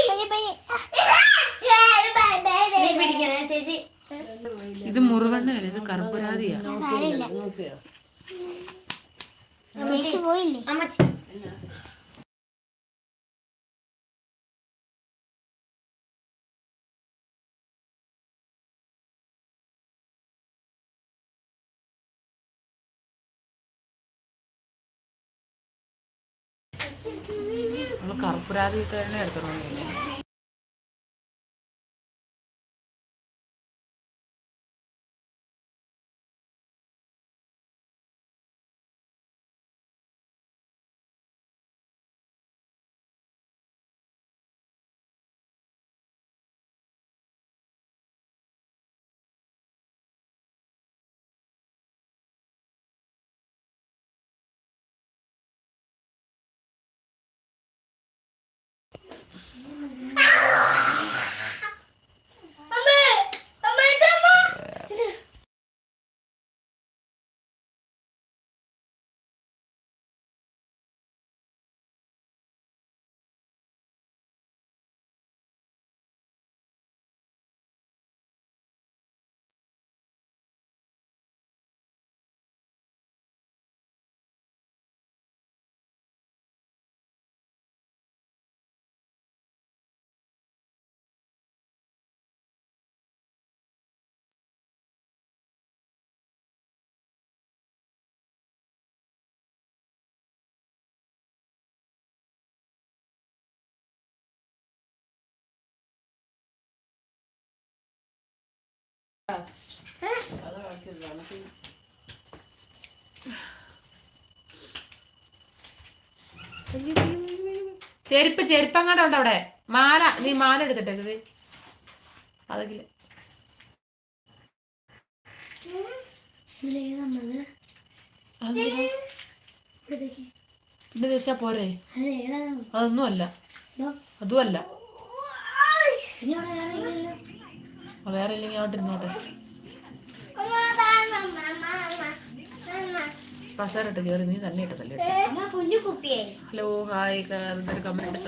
പയ്യെ പയ്യെ. പിടിക്കണേ ചേച്ചി. ഇത് മുറുകണ്ടല്ലേ ഇത് കർപ്പുരാതിയാ. അമ്മച്ചി പോയില്ലേ? നമ്മൾ കർപ്പുരാതി തന്നെ എടുത്തോണ്ടില്ലേ ചെരുപ്പ് ചെരുപ്പ് അങ്ങോട്ട് ഉണ്ട് അവിടെ. മാല നീ മാല എടുത്തിട്ടേ? ഇവിടത്തേക്ക് ഇത് വെച്ചാ പോരെ. അതൊന്നും അല്ല അവിടെ വേറെ ഇല്ലെങ്കിൽ അങ്ങോട്ട് ഇരുന്നോട്ടെ. പസാരട്ട് കയറി നീ തന്നെ ഇട്ടതല്ലേ? ഹലോ ഹായ് എന്തൊരു കമന്റ്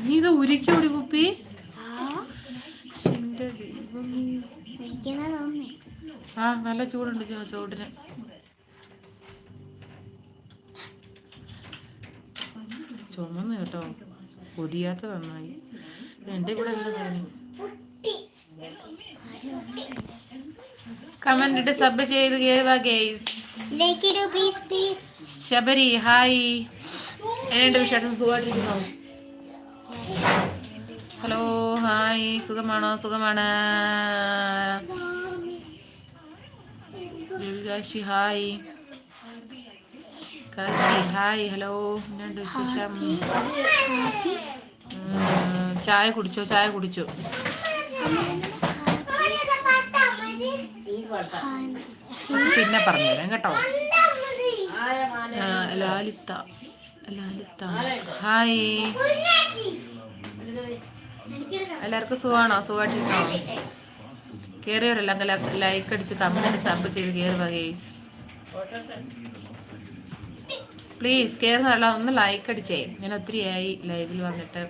നീ ഇത് ഉരുക്കി ഒരു കുപ്പി. ആ. നല്ല ചൂടുണ്ട് ചോ- ചുമന്ന് കേട്ടോ. പൊടിയാത്ത നന്നായി. എന്റെ കൂടെ എന്താ പറഞ്ഞു കമന്റ് ഇട്ട് സബ് ചെയ്ത് ശബരി ഹായ് എന്നുണ്ട് വിശേഷം സുഖമായിട്ടിരിക്കുന്നു? ഹലോ ഹായ് സുഖമാണോ? സുഖമാണ്. ഹായ് കാശി. Hi hello. എന്നുണ്ട് വിശേഷം? ചായ കുടിച്ചോ? ചായ കുടിച്ചോ? പിന്നെ പറഞ്ഞുതരാം കേട്ടോ. ലാലിത്ത. ലാലിത്ത. ഹായ്. എല്ലാവർക്കും സുഖമാണോ? സുഖമായിട്ടിരിക്കണോ കയറിയവരെല്ലാം ലൈക്ക് അടിച്ച് കമന്റ് സബ് ചെയ്ത് കയറുക ഗേസ് പ്ലീസ് കയറുന്നതല്ല ഒന്ന് ലൈക്ക് അടിച്ചേ. ഞാൻ ഒത്തിരി ആയി ലൈവിൽ വന്നിട്ട്.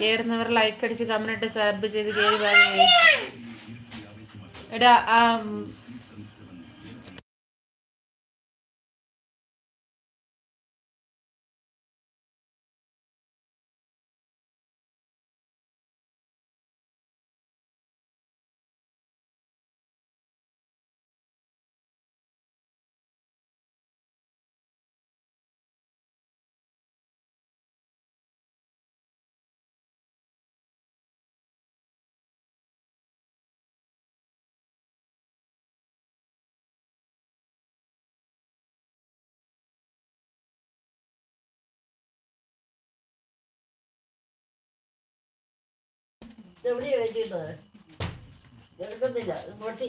കയറുന്നവർ ലൈക്ക് അടിച്ച് കമന്റ് ഇട്ട് സബ് ചെയ്ത് കയറി എടാ എവിടെ വെച്ചിട്ടത് എടുക്കത്തില്ല ഇത് പൊട്ടി.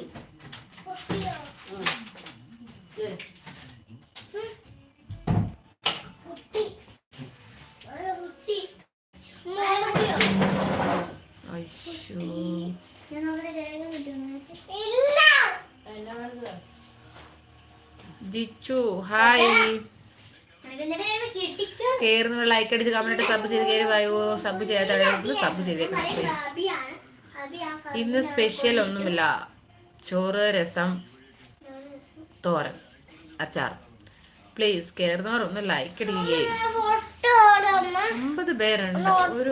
ജിച്ചു ദേ, അയ്യോ ഞാൻ നോക്കട്ടെ കേൾക്കാൻ പറ്റുമോ എന്നാ വേണ്ടത്? ജിച്ചു ഹായ് എന്നിട്ട് കേറുന്ന ലൈക്ക് അടിച്ച് കമന്റ് സബ് ചെയ്ത് കയറി വായോ സബ് ചെയ്യാത്ത സബ് ചെയ്തേക്കണം please. അബിയാണ് അബി ആ ക- ഇന്ന് സ്പെഷ്യൽ ഒന്നുമില്ല. ചോറ് രസം തോരൻ അച്ചാർ. പ്ലീസ് കയറുന്നവർ ഒന്ന് ലൈക്ക് അടിക്കുകയെ അമ്പത് പേരുണ്ട്. ഒരു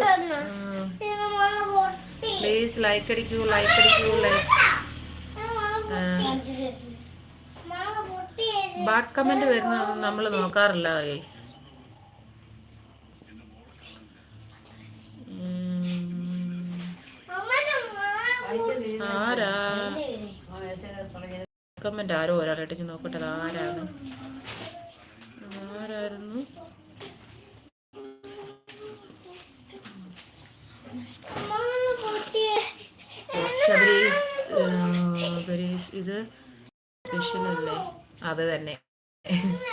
പ്ലീസ് ലൈക്ക് അടിക്കൂ ലൈക്ക് അടിക്കൂ ലൈക്ക് ബാഡ് കമന്റ് വരുന്ന നമ്മൾ നോക്കാറില്ല ഗൈസ് അതിന്റെ വീ- ആരാ? കമന്റ് ആരോ ഒരാളായിട്ട് നോക്കട്ടെ അത് ആരാണ്? ആരായിരുന്നു? ഇത് സ്പെഷ്യൽ അല്ലേ? അത് തന്നെ.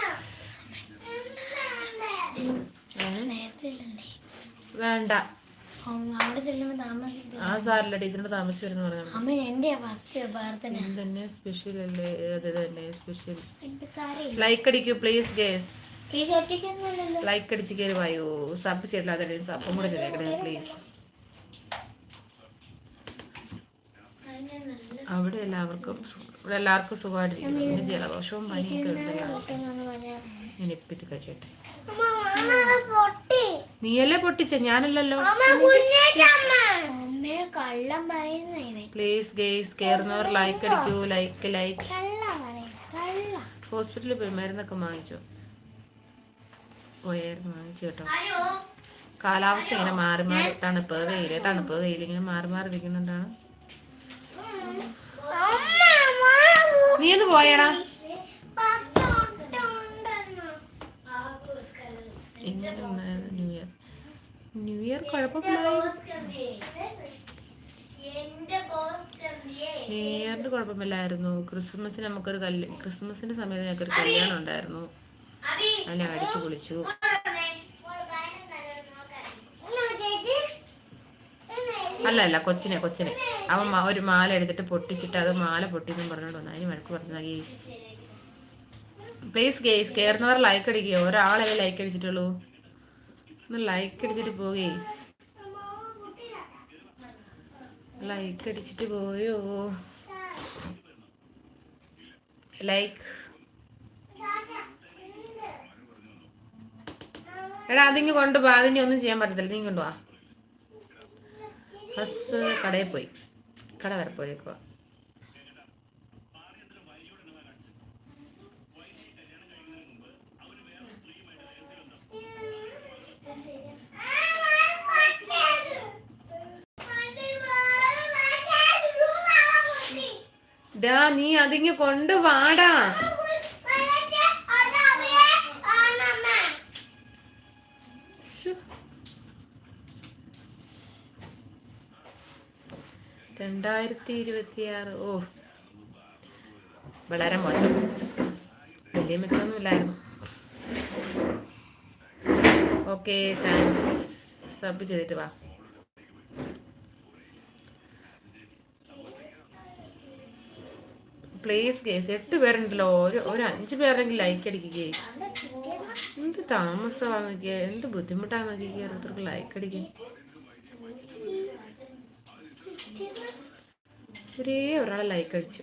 വേണ്ട. അവിടെ ചെല്ലുമ്പോ താമസിക്കും ആ സാറില്ല ടീച്ചറിന്റെ താമസിച്ച് വരുന്ന പറഞ്ഞു അമ്മ എന്റെ ഫസ്റ്റ് തന്നെ സ്പെഷ്യൽ അല്ലേ? അത് തന്നെ സ്പെഷ്യൽ ലൈക്ക് അടിക്കൂ പ്ലീസ് ഗേസ് ലൈക്ക് അടിച്ച് കയറി വായോ. സബ് ചെയ്തില്ല അതെ സബും കൂടെ ചെയ്തേക്കണേ പ്ലീസ് അവിടെ എല്ലാവർക്കും ഇവിടെ എല്ലാവർക്കും സുഖമായിട്ടിരിക്കുന്നു. പിന്നെ ജലദോഷവും പനിയൊക്കെ പറയാ ഞാൻ ഇപ്പിത്തി പൊട്ടി. നീയല്ലേ പൊട്ടിച്ച? ഞാനല്ലല്ലോ. പ്ലീസ് ഗേസ് കയറുന്നവർ ലൈക്ക് അടിക്കൂ ലൈക്ക് ലൈക്ക് ഹോസ്പിറ്റലിൽ പോയി മരുന്നൊക്കെ വാങ്ങിച്ചു. പോയായിരുന്നു വാങ്ങിച്ചു കേട്ടോ. കാലാവസ്ഥ ഇങ്ങനെ മാറി മാറി. തണുപ്പ് വെയിൽ തണുപ്പ് വെയിൽ ഇങ്ങനെ മാറി മാറി ഇരിക്കുന്നുണ്ടാണ് നീ ഒന്ന് പോയടാ. എങ്ങനെ ഉണ്ടായിരുന്നു ന്യൂ ഇയർ ന്യൂ ഇയർ കുഴപ്പമില്ലായി ന്യൂ ഇയറിന് കുഴപ്പമില്ലായിരുന്നു ക്രിസ്മസിന് നമുക്കൊരു കല്യ ക്രിസ്മസിന്റെ സമയത്ത് ഞങ്ങൾക്കൊരു കല്യാണം ഉണ്ടായിരുന്നു അല്ലെ അടിച്ചു പൊളിച്ചു അല്ല അല്ല കൊച്ചിനെ കൊച്ചിനെ അവൻ ഒരു മാല എടുത്തിട്ട് പൊട്ടിച്ചിട്ട് അത് മാല പൊട്ടിന്നും പറഞ്ഞോണ്ട് വന്നു അതിന് വഴക്ക് പറഞ്ഞ ഗേസ് പ്ലീസ് ഗേസ് കയറുന്നവർ ലൈക്ക് അടിക്കുക ഒരാളെ ലൈക്ക് അടിച്ചിട്ടുള്ളൂ ഒന്ന് ലൈക്ക് അടിച്ചിട്ട് പോ ഗേസ് ലൈക്ക് അടിച്ചിട്ട് പോയോ? ലൈക്ക് എടാ അതിങ്ങ് കൊണ്ടുപോ അതിനി ഒന്നും ചെയ്യാൻ പറ്റത്തില്ല. നീ കൊണ്ടുപോവാ ബസ് കടയിൽ പോയി. കട വരെ പോയേക്കുവാ. ഡാ നീ അതിങ്ങ് കൊണ്ടുവാടാ രണ്ടായിരത്തി ഇരുപത്തിയാറ്. ഓ. വളരെ മോശം. വലിയ മെച്ചമൊന്നുമില്ലായിരുന്നു ഓക്കെ താങ്ക്സ്. സബ് ചെയ്തിട്ട് വാ. പ്ലീസ് ഗേസ് എട്ട് പേരുണ്ടല്ലോ. ഒരു ഒരു അഞ്ച് പേരെങ്കിലും ലൈക്ക് അടിക്കുക എന്ത് താമസമാണ് നോക്കിയ. എന്ത് ബുദ്ധിമുട്ടാണ് നോക്കിയ ഓരോരുത്തർക്ക് ലൈക്ക് അടിക്കാൻ ഒരേ ഒരാളെ ലൈക്ക് അടിച്ചു.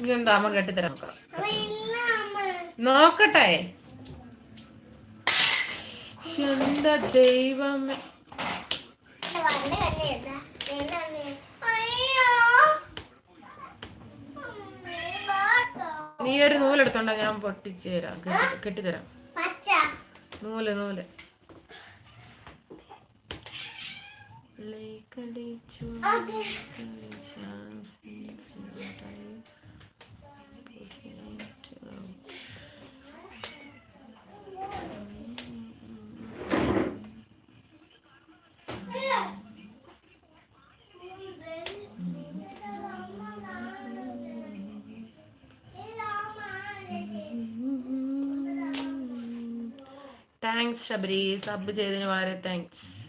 ഇനി അമ്മ കെട്ടിത്തരാം നോക്കട്ടെ. എന്താ ദൈവമേ. നീ ഒരു നൂലെടുത്തോണ്ട ഞാൻ പൊട്ടിച്ചു തരാം കെട്ടിത്തരാം. നൂൽ നൂൽ. Like താങ്ക്സ് ശബരി സബ് ചെയ്തതിന് വളരെ താങ്ക്സ്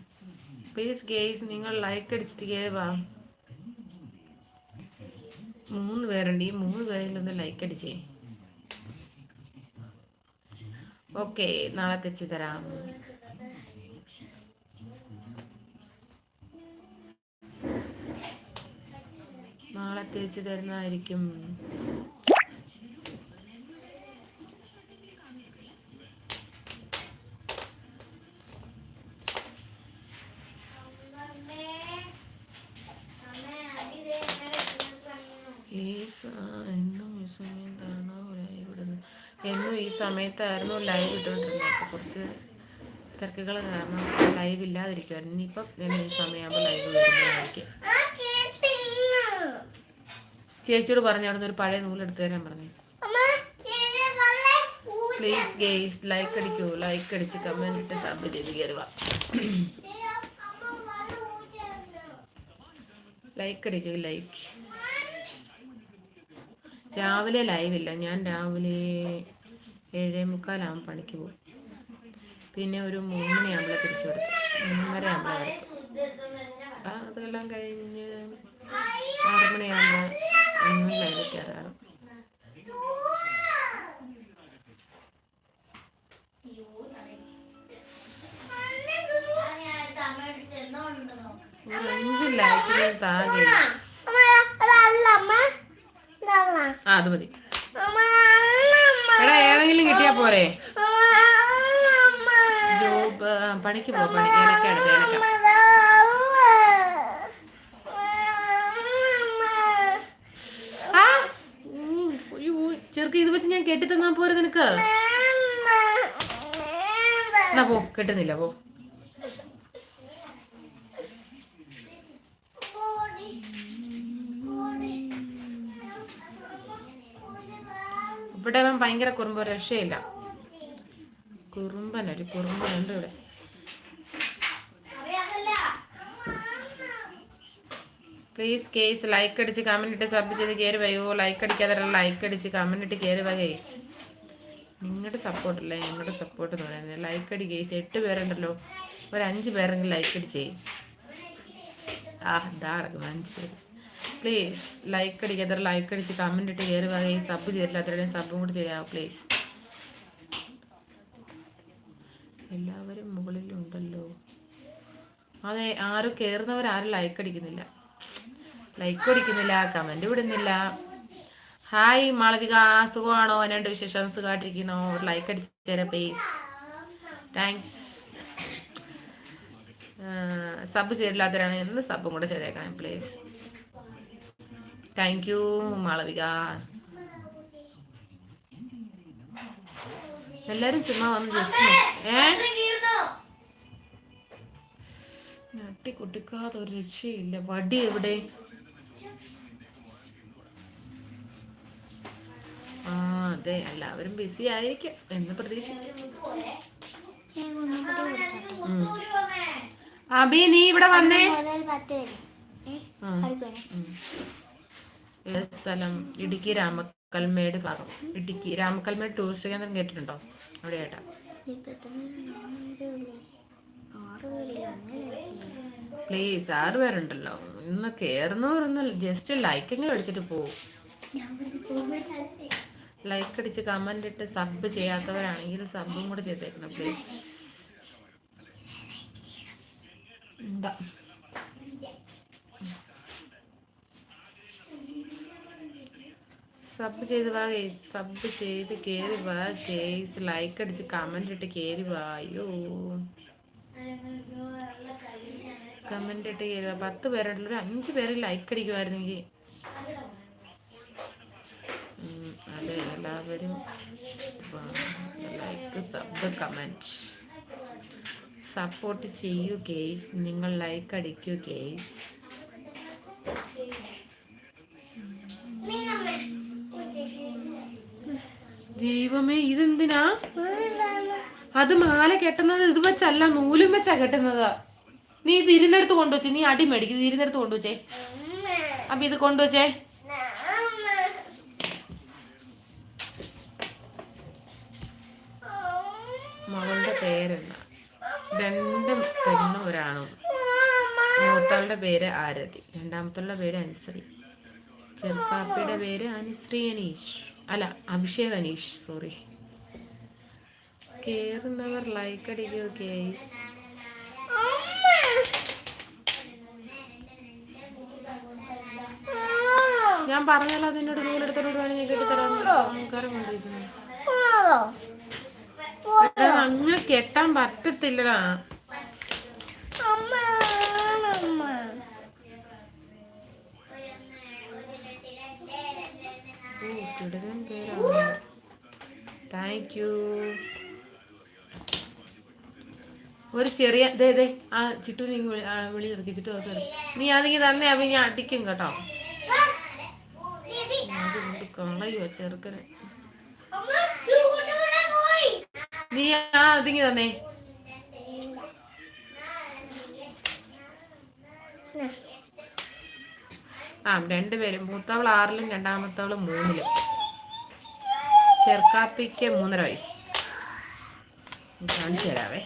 പ്ലീസ് ഗേസ് നിങ്ങൾ ലൈക്ക് അടിച്ചിട്ട് കേവാ മൂന്ന് പേരുണ്ട്. ഈ മൂന്ന് പേരിൽ ഒന്ന് ലൈക്ക് അടിച്ചേ. ഓക്കെ നാളെ തിരിച്ചു തരാം. നാളെ തിരിച്ചു തരുന്നതായിരിക്കും. എന്നും ഈ സമയത്താണ് ലൈവ് ഇടുന്നത് എന്നും ഈ സമയത്തായിരുന്നു ലൈവ് ഇട്ടുകൊണ്ടിരുന്നത്. അപ്പോൾ കുറച്ച് തിരക്കുകൾ കാരണം ലൈവ് ഇല്ലാതിരിക്കുമായിരുന്നു ഇനിയിപ്പം എന്നും ഈ സമയമാകുമ്പോൾ ലൈവ് വരുന്നതായിരിക്കും. ചേച്ചിയോട് പറഞ്ഞു അവിടെ ഒരു പഴയ നൂലെടുത്ത് തരാൻ പറഞ്ഞു. പ്ലീസ് ഗെയ്സ് ലൈക്ക് അടിക്കൂ. ലൈക്ക് അടിച്ച് കമന്റ് ഇട്ട് സബ് ചെയ്ത് കയറുക ലൈക്ക് അടിച്ചു ലൈക്ക് രാവിലെ ലൈവില്ല. ഞാൻ രാവിലെ ഏഴേ മുക്കാലാകുമ്പോൾ പണിക്ക് പോകും പിന്നെ ഒരു മൂന്ന് മണിയാകുമ്പോൾ തിരിച്ചു വരും. മൂന്നര ആകുമ്പോൾ അതെല്ലാം കഴിഞ്ഞ് ആറ് മണിയാകുമ്പോൾ ഒന്നും ലൈവ് കയറാറ് ഒരു അഞ്ച് ലൈക്കിന് താഴെ ആ അത് മതി എടാ ഏതെങ്കിലും കിട്ടിയാ പോരെ ജോബ് ആ, പണിക്ക് പോ പണി ഏലക്ക എടുത്ത് ഏലക്ക ആ ഉം, ഉയ്യോ, ചെറുക്ക് ഇത് വെച്ച് ഞാൻ കെട്ടി തന്നാ പോരെ നിനക്ക് എന്നാ പോ കെട്ടുന്നില്ല പോ. ഇവിടെ അവൻ ഭയങ്കര കുറുമ്പ് രക്ഷയില്ല. കുറുമ്പൻ ഒരു കുറുമ്പനുണ്ട് ഇവിടെ. പ്ലീസ് കേസ് ലൈക്ക് അടിച്ച് കമന്റ് ഇട്ട് സബ് ചെയ്ത് കയറി വയ്യോ. ലൈക്ക് അടിക്കാതെ ലൈക്ക് അടിച്ച് കമന്റ് ഇട്ട് കയറി വാ കേസ് നിങ്ങളുടെ സപ്പോർട്ടല്ല? ഞങ്ങളുടെ സപ്പോർട്ട് എന്ന് പറയുന്നത്. ലൈക്ക് അടി കേസ് എട്ട് പേരുണ്ടല്ലോ. ഒരു അഞ്ച് പേരെങ്കിലും ലൈക്ക് ചെയ്യും ആ ഇതാ കിടക്കുന്നു അഞ്ച് പേര്. പ്ലീസ് ലൈക്ക് അടിക്കാതെ ലൈക്ക് അടിച്ച് കമന്റ് ഇട്ട് കയറി വാങ്ങി സബ് ചെയ്തിട്ടില്ല. അത്രയും സബും കൂടി ചെയ്യാവോ പ്ലീസ് എല്ലാവരും മുകളിലുണ്ടല്ലോ. അതെ ആരും കയറുന്നവരാരും ലൈക്ക് അടിക്കുന്നില്ല. ലൈക്ക് അടിക്കുന്നില്ല കമന്റ് വിടുന്നില്ല ഹായ് മാളവിക. സുഖമാണോ? എന്നുണ്ട് വിശേഷം. സുഖമായിട്ടിരിക്കുന്നോ. ഒരു ലൈക്ക് അടിച്ചേരാ പ്ലീസ് താങ്ക്സ് സബ് ചെയ്തില്ലാത്തവരാണ് എന്ന് സബും കൂടെ ചെയ്തേക്കണം പ്ലീസ് താങ്ക് യു മാളവിക. എല്ലാരും ചുമ്മാ വന്ന് ചോദിച്ചു ഏ? ഒരു രക്ഷയില്ല. വടി എവിടെ? ആ അതെ എല്ലാവരും ബിസി ആയിരിക്കും എന്ന് പ്രതീക്ഷിക്കും അബി നീ ഇവിടെ വന്നേ? സ്ഥലം? ഇടുക്കി രാമക്കൽമേട് ഭാഗം. ഇടുക്കി രാമക്കൽമേട് ടൂറിസ്റ്റ് കേന്ദ്രം കേട്ടിട്ടുണ്ടോ? അവിടെ പേരില്ല പ്ലീസ് ആറ് പേരുണ്ടല്ലോ. ഇന്ന് കയറുന്നവരൊന്നും ജസ്റ്റ് ലൈക്കെങ്കിലും അടിച്ചിട്ട് പോവും. ലൈക്ക് അടിച്ച് കമന്റ് ഇട്ട് സബ് ചെയ്യാത്തവരാണെങ്കിൽ സബും കൂടെ ചെയ്തേക്കണം പ്ലീസ് സബ് ചെയ്ത് വാ ഗേസ് സബ് ചെയ്ത് കയറി വാ ഗേസ് ലൈക്ക് അടിച്ച് കമന്റ് ഇട്ട് കയറി വായോ കമന്റ് ഇട്ട് കയറി വാ. പത്ത് പേരുള്ളൊരു അഞ്ച് പേര് ലൈക്ക് അടിക്കുമായിരുന്നെങ്കിൽ ഉം, അതെ എല്ലാവരും ലൈക്ക് സബ് കമന്റ് സപ്പോർട്ട് ചെയ്യൂ കേസ് നിങ്ങൾ ലൈക്ക് അടിക്കൂ കേസ് ദൈവമേ ഇതെന്തിനാ? അത് മാല കെട്ടുന്നത് ഇത് വെച്ചല്ല നൂലും വെച്ചാ കെട്ടുന്നത്. നീ ഇത് ഇരുന്നെടുത്ത് കൊണ്ടുവച്ചേ നീ അടി മേടിക്കും ഇരുന്നെടുത്ത് കൊണ്ടുവച്ചേ. അപ്പൊ ഇത് കൊണ്ടുവച്ചേ. രണ്ടും പെണ്ണും ഒരാണും. മൂത്താളുടെ പേര് ആരതി. രണ്ടാമത്തുള്ള പേര് അനുശ്രീ. ചെറുപ്പാപ്പയുടെ പേര് അനുശ്രീ അനീഷ് അല്ല അഭിഷേക് അനീഷ് സോറി കേറുന്നവർ ലൈക്ക് അടിക്കോ കേസ് ഞാൻ പറഞ്ഞല്ലോ അതിനോട് നൂലെടുത്തോട് വേണമെങ്കിൽ കെട്ടിത്തരാൻ ആൾക്കാരെ കൊണ്ടിരിക്കുന്നു അങ്ങനെ കെട്ടാൻ പറ്റത്തില്ലടാ. താങ്ക് യു ഒരു ചെറിയ ദേ ദേ ആ ചിട്ടു നീ വിളി ഇറക്കി ചിട്ടു അത് നീ അതെങ്കിൽ തന്നെ അപ്പൊ ഞാൻ അടിക്കും കേട്ടോ. കളയുവോ ചെറുക്കനെ. നീ ആ അതിങ്ങി തന്നെ. ആ രണ്ടുപേരും മൂത്തവൾ ആറിലും രണ്ടാമത്തവൾ മൂന്നിലും. ചെറുക്കാപ്പിക്ക് മൂന്നര വയസ്സ്. കാണിച്ചു തരാവേ.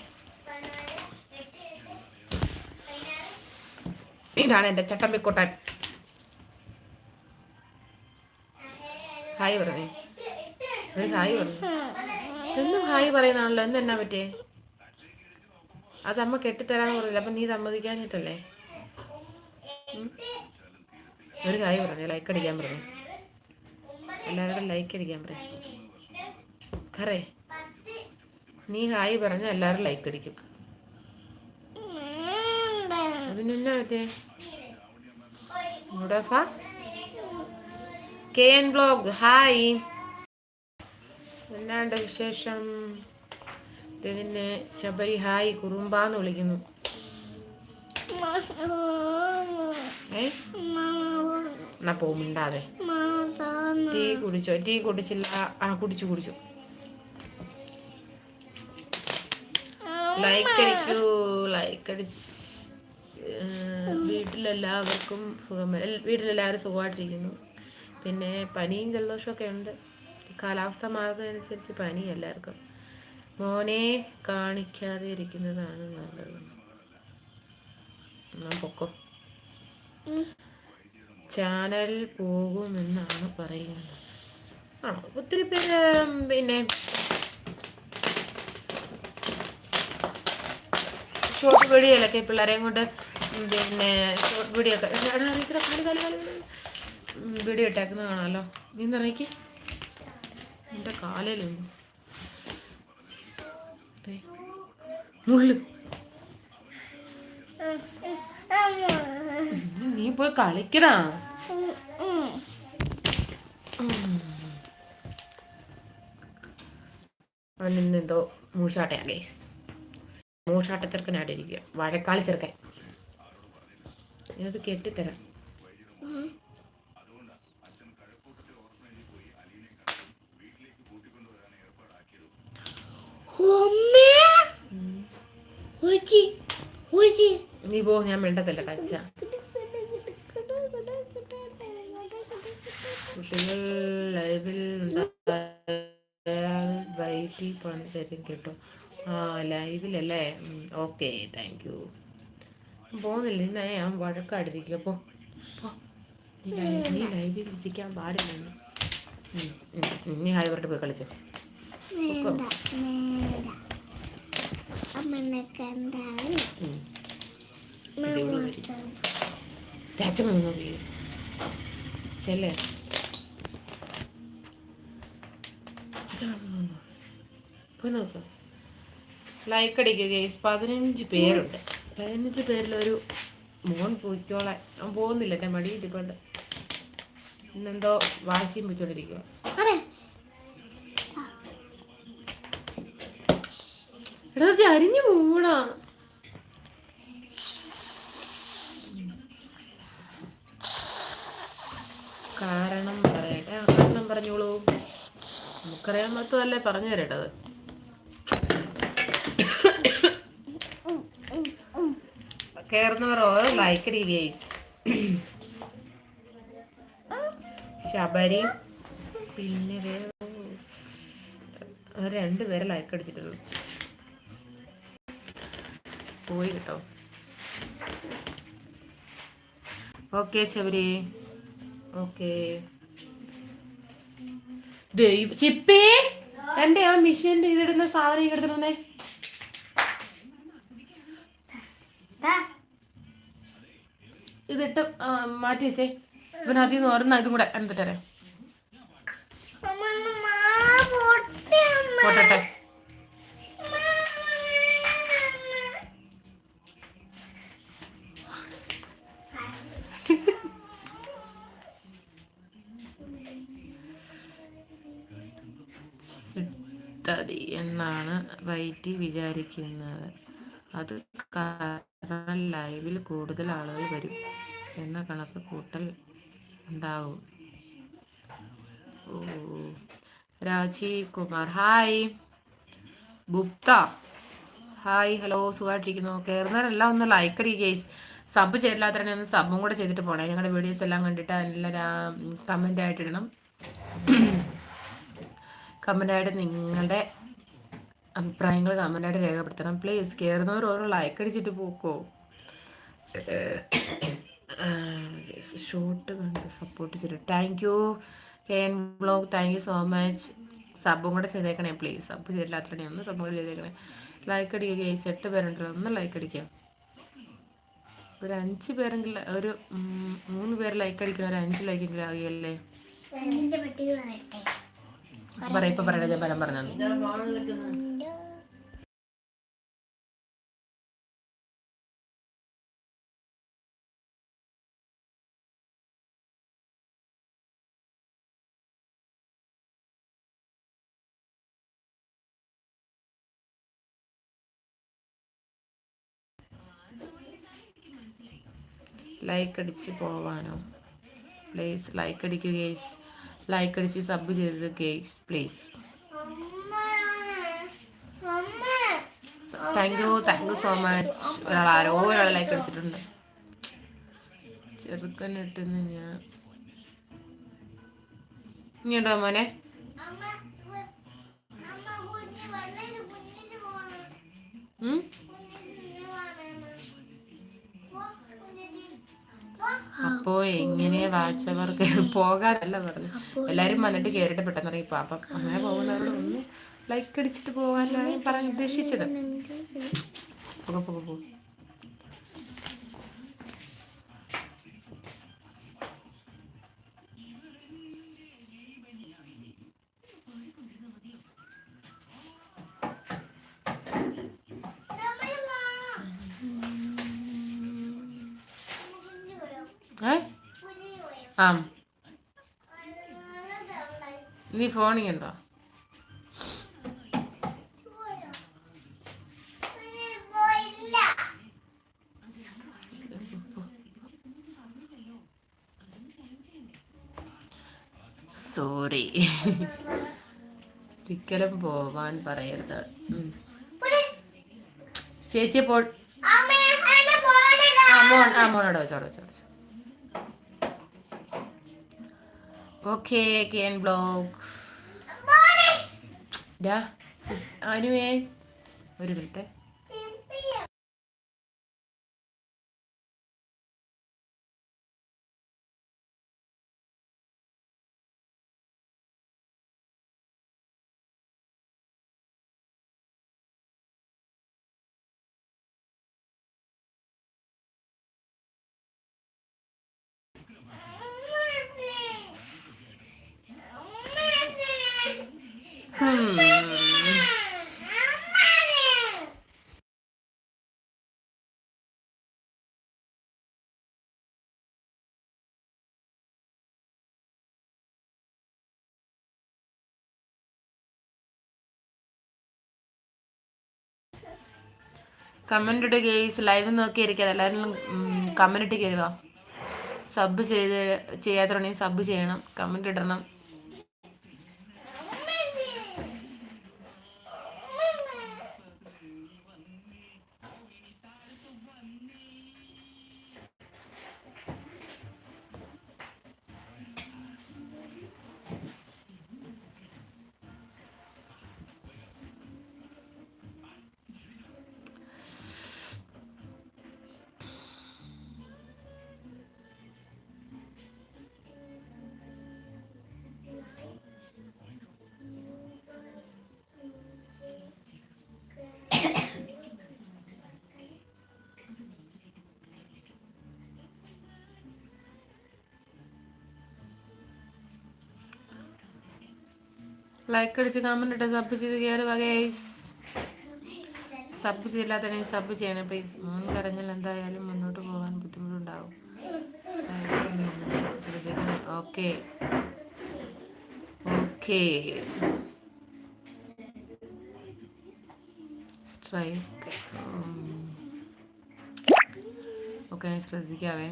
ഇതാണ് എന്റെ ചട്ടമ്പിക്കൂട്ടൻ. ഹായ് പറഞ്ഞേ. ഒരു ഹായ് പറഞ്ഞു. എന്നും ഹായ് പറയുന്നതാണല്ലോ. എന്ന് എന്നാ പറ്റേ അത് അമ്മ കെട്ടിത്തരാന്ന് പറഞ്ഞില്ല. അപ്പൊ നീ സമ്മതിക്കാഞ്ഞിട്ടല്ലേ? ഒരു ഹായ് പറഞ്ഞു. ലൈക്ക് അടിക്കാൻ പറഞ്ഞു. എല്ലാവരോടും ലൈക്ക് അടിക്കാൻ പറഞ്ഞു. കറേ നീ ഹായ് പറഞ്ഞ എല്ലാവരും ലൈക്ക് അടിക്കും. അതിനെന്നാ പറ്റേ മുടഫ. K N blog. ഹായ്. എന്നാണ്ട് വിശേഷം? ഇതിനെ ശബരി ഹായ് കുറുമ്പാന്ന് വിളിക്കുന്നു. എന്നാ പോമിണ്ടാതെ ടീ കുടിച്ചോ? ടീ കുടിച്ചില്ല. ആ കുടിച്ചു കുടിച്ചു. ലൈക്ക് അടിക്കൂ ലൈക്ക് അടിച്ച് വീട്ടിലെല്ലാവർക്കും സുഖം വീട്ടിലെല്ലാവരും സുഖമായിട്ടിരിക്കുന്നു. പിന്നെ പനിയും ജലദോഷമൊക്കെ ഉണ്ട്. കാലാവസ്ഥ മാറുന്നതനുസരിച്ച് പനി എല്ലാവർക്കും. മോനെ കാണിക്കാതെ ഇരിക്കുന്നതാണ് നല്ലത്. പൊക്കോ. ചാനൽ പോകുമെന്നാണ് പറയുന്നത്. ആണോ? ഒത്തിരി പേര് പിന്നെ ഷോർട്ട് വീഡിയോയിലൊക്കെ പിള്ളേരെയും കൊണ്ട് പിന്നെ ഷോർട്ട് വീഡിയോ ഒക്കെ. വീഡിയോ ഇട്ടേക്കുന്നത് കാണാമല്ലോ നീ നിറയ്ക്ക് എന്റെ കാലയിലൊന്നും മുള്ളു. നീ പോയി കളിക്കടാ. അവൻ ഇന്നെന്തോ മൂഷാട്ടയാ ഗൈസ് മൂഷാട്ട ചെറുക്കനായിട്ട് ഇരിക്കുക വഴക്കാളി ചെറുക്കൻ. ഇത് കെട്ടിത്തരാം. നീ പോ ഞാൻ മിണ്ടത്തില്ല കച്ച ലൈവിൽ കേട്ടോ. ആ ലൈവിലല്ലേ ഓക്കെ താങ്ക് യു പോകുന്നില്ല ഞാൻ വഴക്കാടിരിക്കുക പോ. നീ ലൈവിൽ ഇരിക്കാൻ പാടില്ല. നീ ഹായ് പോയി കളിച്ചോ. ചെല്ലേ പോയി നോക്കാം ലൈക്ക് അടിക്കുക ഗേസ് പതിനഞ്ച് പേരുണ്ട്. പതിനഞ്ച് പേരിലൊരു മോൻ പോയിക്കോളെ അവൻ പോകുന്നില്ല എന്റെ മടി ഇരിപ്പുണ്ട് ഇന്നെന്തോ വാശിയും വെച്ചോണ്ടിരിക്കുക എടാ ചരിഞ്ഞു പോടാ കാരണം പറയട്ടെ കാരണം പറഞ്ഞോളൂ. നമുക്ക് നമുക്കറിയാൻ പറ്റുമല്ലേ പറഞ്ഞു തരേണ്ടത്. കയറുന്നവർ ഓരോ ലൈക്ക് അടി ഗേസ് ശബരി പിന്നെ വേറെ രണ്ടുപേരെ ലൈക്ക് അടിച്ചിട്ടുള്ളൂ. പോയി കേട്ടോ ഓക്കെ ശബരി ഓക്കെ ചിപ്പി എന്റെ ആ മിഷീന്റെ ഇതിടുന്ന സാധനം ഇങ്ങ് എടുത്തിട്ടുണ്ടേ ഇതിട്ട് മാറ്റി വെച്ചേ. ഇവൻ അതിൽ നിന്ന് ഓർന്ന ഇതും കൂടെ എന്നിട്ട് തരാം സിദ്ധതി എന്നാണ് വൈറ്റി വിചാരിക്കുന്നത്. അത് കാരണം ലൈവിൽ കൂടുതൽ ആളുകൾ വരും എന്ന കണക്ക് കൂട്ടൽ ഉണ്ടാവും. ഓ Rajeev Kumar. Hi. Gupta. Hi hello സുഖമായിട്ടിരിക്കുന്നു. കയറുന്നവരെല്ലാം ഒന്ന് ലൈക്ക് അടി സബ് ചെയ്തില്ലാത്തവരെ ഒന്ന് സബും കൂടെ ചെയ്തിട്ട് പോണേ. ഞങ്ങളുടെ വീഡിയോസ് എല്ലാം കണ്ടിട്ട് അതിനെല്ലാം കമന്റ് ആയിട്ട് ഇടണം കമന്റായിട്ട് നിങ്ങളുടെ അഭിപ്രായങ്ങൾ കമന്റായിട്ട് രേഖപ്പെടുത്തണം. പ്ലീസ് കയറുന്നവർ ഓരോ ലൈക്ക് അടിച്ചിട്ട് പോക്കോ. ഷോട്ട് കണ്ട് സപ്പോർട്ട് ചെയ്തു thank you K N blog thank you so much സബും കൂടെ ചെയ്തേക്കണേ പ്ലീസ് സബ് ചെയ്തില്ലാത്തവരുടെ ഒന്ന് സബും കൂടെ ചെയ്തേക്കണേ. ലൈക്ക് അടിക്കുക കേസ് എട്ട് പേരുണ്ടല്ലോ ഒന്ന് ലൈക്ക് അടിക്കുക. ഒരു അഞ്ച് പേരെങ്കിലും ഒരു മൂന്ന് പേര് ലൈക്ക് അടിക്കണം ഒരു അഞ്ച് ലൈക്കെങ്കിലും ആകിയല്ലേ പറയട്ടെ ഇപ്പൊ പറയണ ഞാൻ പരം പറഞ്ഞു. ലൈക്ക് അടിച്ച് പോവാനോ? പ്ലീസ് ലൈക്ക് അടിക്കുക ഗേസ് ലൈക്ക് അടിച്ച് സബ് ചെയ്തത് guys please thank you thank you so much ഒരാൾ ആരോ ഒരാൾ ലൈക്ക് അടിച്ചിട്ടുണ്ട്. ചെറുക്കനിട്ടെന്ന് ഞാൻ. ഇങ്ങോട്ടോ മോനെ? അപ്പോ എങ്ങനെ വായിച്ചവർക്ക് പോകാനല്ല പറഞ്ഞു. എല്ലാരും വന്നിട്ട് കേറിട്ട് പെട്ടെന്ന് ഇറങ്ങി പോ അപ്പം അങ്ങനെ പോകുന്നവരോട് ഒന്ന് ലൈക്ക് അടിച്ചിട്ട് പോകാനാണ് പറഞ്ഞു ഉദ്ദേശിച്ചത്. പോക പോക പോ നമ്മൾ കാണാം കുഞ്ഞു പോയോ ഏ കുഞ്ഞു പോയോ ആ നല്ലതുണ്ടായി നീ ഫോണിങ് ഉണ്ടോ സോറി. ഒരിക്കലും പോവാൻ പറയരുത്. ചേച്ചിയെ പോ ആ മോൻ ആ മോനോട് വെച്ചോട് ഓക്കെ കേൻ ബ്ലോഗ് പോണി ഡാ അനുവേ ഒരു മിനിറ്റ്. കമന്റ് ഇട്ട് ഗെയ്സ് ലൈവ് നോക്കി ഇരിക്കാതെ എല്ലാവരും കമന്റ് ഇട്ട് കയറുക സബ് ചെയ്ത് ചെയ്യാത്തുണ്ടെങ്കിൽ സബ് ചെയ്യണം. കമന്റ് ഇടണം. ലൈക്ക് അടിച്ച് കമന്റ് ഇട്ട് സബ് ചെയ്ത് കയറുക ഗൈസ് സബ് ചെയ്യില്ലാത്തതിനെ സബ് ചെയ്യണേ. പ്ലീസ് മോൻ കരഞ്ഞാൽ എന്തായാലും മുന്നോട്ട് പോകാൻ ബുദ്ധിമുട്ടുണ്ടാവും. ഓക്കെ ഓക്കെ സ്ട്രൈക്ക് ഓക്കെ ശ്രദ്ധിക്കാവേ.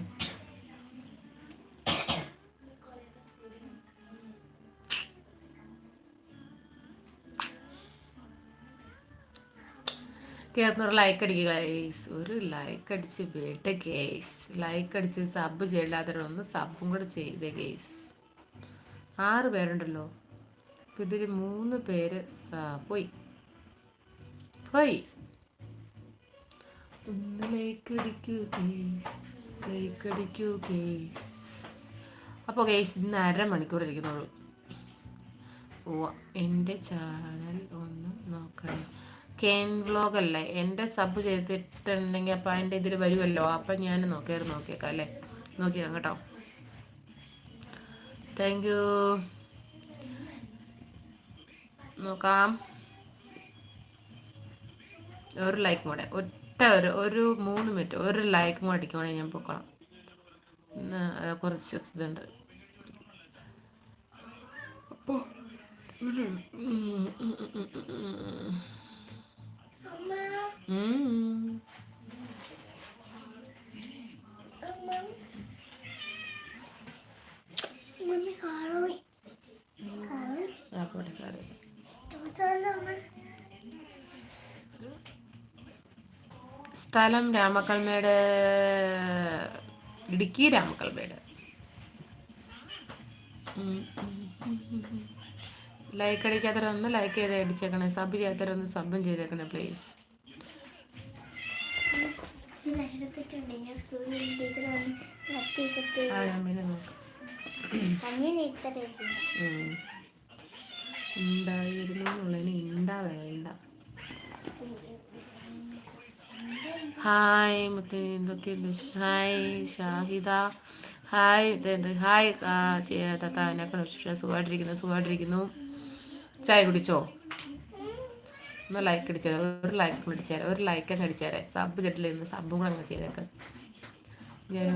കേൾക്കുന്നവർ ലൈക്ക് അടിക്കുക ഗൈസ് ഒരു ലൈക്ക് അടിച്ച് വീട്ട് ഗേസ് ലൈക്ക് അടിച്ച് സബ് ചെയ്യില്ലാത്തവരൊന്ന് സബും കൂടെ ചെയ്ത ഗേസ് ആറ് പേരുണ്ടല്ലോ. അപ്പം ഇതിൽ മൂന്ന് പേര് പോയി. പോയി. ഒന്ന് ലൈക്ക് അടിക്കൂ ഗേസ് ലൈക്ക് അടിക്കൂ ഗേസ് അപ്പോൾ ഗേസ് ഇന്ന് അരമണിക്കൂർ ഇരിക്കുന്നുള്ളൂ. ഓ എന്റെ ചാനൽ ഒന്ന് നോക്കണേ. കെൻ വ്ലോഗ് അല്ലേ എന്റെ സബ് ചെയ്തിട്ടുണ്ടെങ്കിൽ അപ്പം അതിന്റെ ഇതിൽ വരുമല്ലോ അപ്പം ഞാൻ നോക്കിയത് നോക്കിയേക്കാം അല്ലേ? നോക്കിയേക്കാം കേട്ടോ. താങ്ക് യു നോക്കാം. ഒരു ലൈക്ക് കൂടെ. ഒറ്റ ഒരു ഒരു മൂന്ന് മിനിറ്റ് ഒരു ലൈക്കും കൂടെ അടിക്കുവാണെങ്കിൽ ഞാൻ പൊക്കണം കുറച്ച് ഇതുണ്ട്. അപ്പോൾ സ്ഥലം രാമക്കൽമേട് ഇടുക്കി രാമക്കൽമേട് ലൈക്ക് അടിക്കാത്തവരൊന്ന് ലൈക്ക് ചെയ്ത് അടിച്ചേക്കണേ. സബ് ചെയ്യാത്തവരൊന്ന് സബും ചെയ്തേക്കണേ പ്ലീസ്. ഉണ്ടായിരുന്നു എന്നുള്ളതിന് ഉണ്ടാ വേണ്ട. ഹായ് മുത്തേ ഹായ് ഷാഹിദ. ഹായ് ഹായ് താത്ത സുഖമായിട്ടിരിക്കുന്നു സുഖമായിട്ടിരിക്കുന്നു. ചായ കുടിച്ചോ? ഒന്ന് ലൈക്ക് അടിച്ചേരാ ഒരു ലൈക്ക് അടിച്ചേരാ ഒരു ലൈക്ക് അങ്ങ് അടിച്ചേരാ. സബ് ചെട്ടിൽ നിന്ന് സബും കൂടെ അങ്ങ് ചെയ്തേക്ക്. ഞാൻ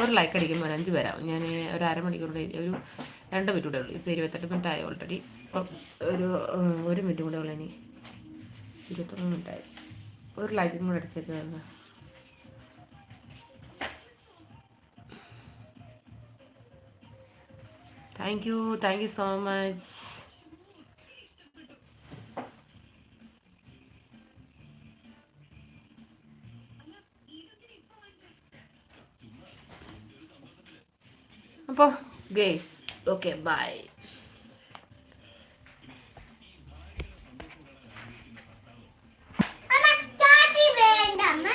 ഒരു ലൈക്ക് അടിക്കുമ്പോൾ അഞ്ച് പേരാവും. ഞാൻ ഒരു അരമണിക്കൂറുടെ ഒരു രണ്ട് മിനിറ്റ് കൂടെ ഉള്ളൂ. ഇപ്പോൾ ഇരുപത്തെട്ട് മിനിറ്റ് ആയി ഓൾറെഡി അപ്പം ഒരു ഒരു മിനിറ്റ് കൂടെ ഉള്ളൂ ഇനി. ഇരുപത്തൊന്ന് മിനിറ്റ് ആയി. ഒരു ലൈക്കും കൂടെ അടിച്ചേക്ക് thank you thank you so much അപ്പോൾ ഗേസ് ഓക്കെ ബൈ വേണ്ട